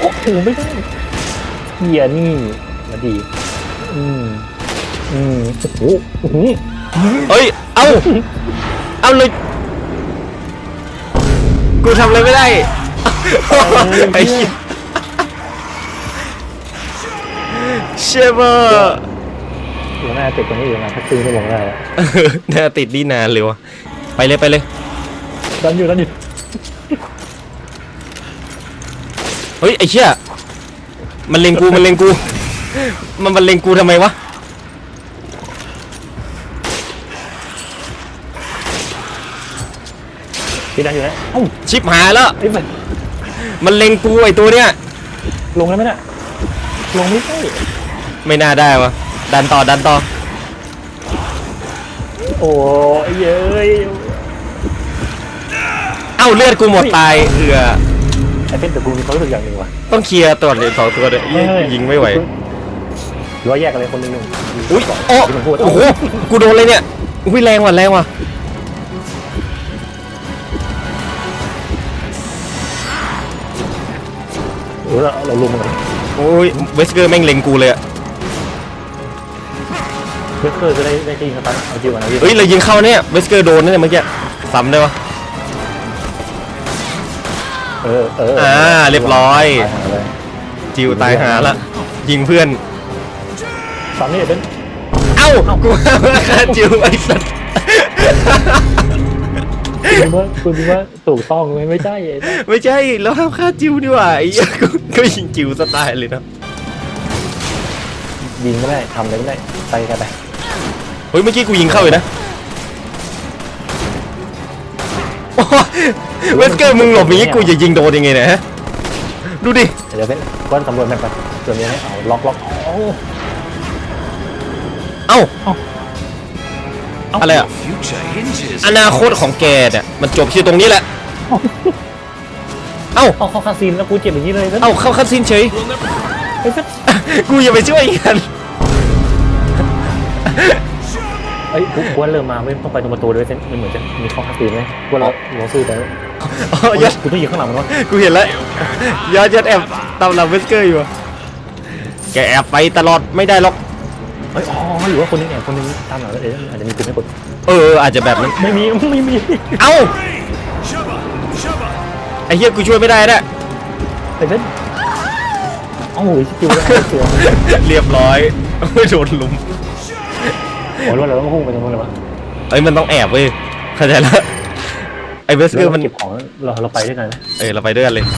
โอ้โหไม่ได้เฮียนี่มาดี อืมอืมโอ้โหโอ้โหเอ้ย เอ้าเอาเลย กูทำอะไรไม่ได้ ไอ้เหี้ยเชเบอร์อยู่หน้าติดตรงนี้อยู่นะถ้าคืนก็บอกได้อะน่าติดนี่นานเลยวะไปเลยไปเลย ดันอยู่ดันอยู่ เฮ้ยไอ้เชี่ยมันเล็งกูมันเล็งกู มันมันเล็งกูทำไมวะพี่ดันอยู่นะเอ้าชิบหายแล้วไอ้ยมันมันเล็งกูไอ้ตัวเนี้ยลงแล้วไหมน่ะลงไม่ได้ไม่น่าได้วะดันต่อดันต่อโอ้ยเย้ย เอ้าเลือดกูหมดตายเอือ ไอ้เป็นแต่กูมีความรู้สึกอย่างหนึ่งว่ะต้องเคลียร์ตัวเหรียญสองตัวเลยยิงไม่ไหว หรือว่าแยกกันเลยคนหนึ่งหนึ่งอุ้ยโอ้ที่ผมพูดโอ้โห กูโดนเลยเนี่ย อุ้ยแรงว่ะแรงว่ะเออเราเราลุมมันเลยโอ้ย เวสเกอร์แม่งเล็งกูเลยอะเพื่อเพื่อจะได้ได้ที่สตาร์ทเอาจิวกันนะพี่เฮ้ยเรายิงเข้าเนี่ย เวสเกอร์โดนเนี่ยเมื่อกี้ซ้ำได้ปะเออเอออ่าเรียบร้อย ตาหาเลยจิวตายหาละ ยิงเพื่อน สามนี่เป็นเอ้า กูว่าฆ่าจิวไอ้สัสคุณว่าคุณว่าถูกต้องไหมไม่ใช่ไอ้นั่นไม่ใช่ แล้วห้ามฆ่าจิวนี่หว่าไอ้เหี้ยกูก็ยิงจิวสไตล์เลยนะ ยิงก็ได้ทำอะไรก็ได้ไปกันไปเฮ้ย เมื่อกี้กูยิงเข้าเลยนะ เวสเกอร์มึงหลบอย่างงี้กูจะยิงโดนยังไงเนี่ยฮะดูดิเดี๋ยวเป็นก้อนสำรวจแมปไปส่วนี้ให้เอาล็อกล็อกอ้เอ้าเอ้าอะไรอะอนาคตของแกเนี่ยมันจบที่ตรงนี้แหละเอ้าเอาเข้าคาซีนแล้วกูเจ็บอย่างนี้เลยนะเอ้าเข้าคัดซินเฉยกูอย่าไปช่วยกัน อ้ยกูกูว่าเริ่มมาไม่ต้องไปตรงประตูด้วยเซ็ตมันเหมือนจะมีเข้าคาซีนไหมกูว่าเราเราสู้ไปอ๋อยอดกูต้องยิงข้างหลังมันวะกูเห็นแล้วยอดยอดแอบตามหลังเวสเกอร์อยู่อะแกแอบไปตลอดไม่ได้หรอกเฮ้ยอ๋อหรือว่าคนนึงแอบคนนึงตามหลังแล้วเดี๋ยวอาจจะมีปืนให้กดเอออาจจะแบบนั้นไม่มีไม่มีเอ้า Shubba Shubba ไอ้เหี้ยกูช่วยไม่ได้นะไอ้เซ็ตโอ้โหสกิลแล้วเสือเรียบร้อยไม่โดนลุม โอ้ยว่าเราต้องพุ่งไปตรงนู้นเลยวะเอ้ยมันต้องแอบเว้ยเข้าใจแล้วไอ้เวสเกอร์มันเก็บของเราเราไปด้วยกันนะเออเราไปด้วยกันเลย